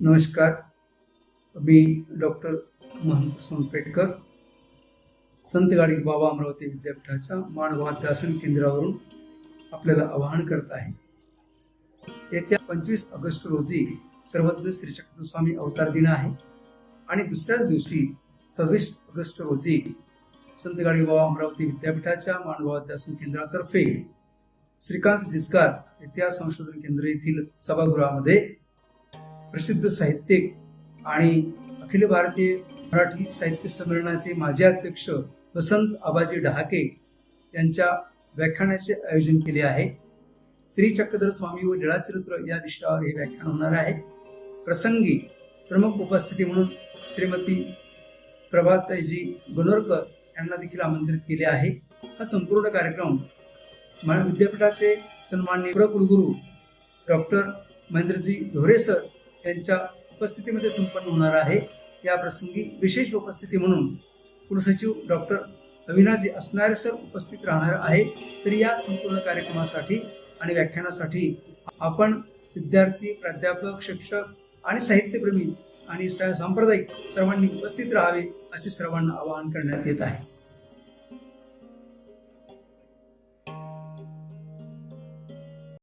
नमस्कार. मी डॉक्टर महंत सोनपेटकर संत गाडी बाबा अमरावती विद्यापीठाच्या मानवाध्यासन केंद्रावरून आपल्याला आवाहन करत आहे. येत्या पंचवीस ऑगस्ट रोजी सर्वज्ञ श्री स्वामी अवतार दिन आहे आणि दुसऱ्याच दिवशी सव्वीस ऑगस्ट रोजी संत गाडी बाबा अमरावती विद्यापीठाच्या मानवाध्यासन केंद्रातर्फे श्रीकांत जिचकार इतिहास संशोधन केंद्र येथील सभागृहामध्ये प्रसिद्ध साहित्यिक आणि अखिल भारतीय मराठी साहित्य संमेलनाचे माजी अध्यक्ष वसंत आबाजी डहाके यांच्या व्याख्यानाचे आयोजन केले आहे. श्री चक्रधर स्वामी व लीळाचरित्र या विषयावर हे व्याख्यान होणार आहे. प्रसंगी प्रमुख उपस्थिती म्हणून श्रीमती प्रभाताईजी गुनोरकर यांना देखील आमंत्रित केले आहे. हा संपूर्ण कार्यक्रम विद्यापीठाचे सन्माननीय कुलगुरू डॉक्टर महेंद्रजी ढोरे सर यांच्या उपस्थितीमध्ये संपन्न होणार आहे. या प्रसंगी विशेष उपस्थिती म्हणून कुलसचिव डॉक्टर अविनाजी असणारे सर उपस्थित राहणार आहे. तर या संपूर्ण कार्यक्रमासाठी आणि व्याख्यानासाठी आपण विद्यार्थी प्राध्यापक शिक्षक आणि साहित्यप्रेमी आणि सांप्रदायिक सर्वांनी उपस्थित राहावे असे सर्वांना आवाहन करण्यात येत आहे.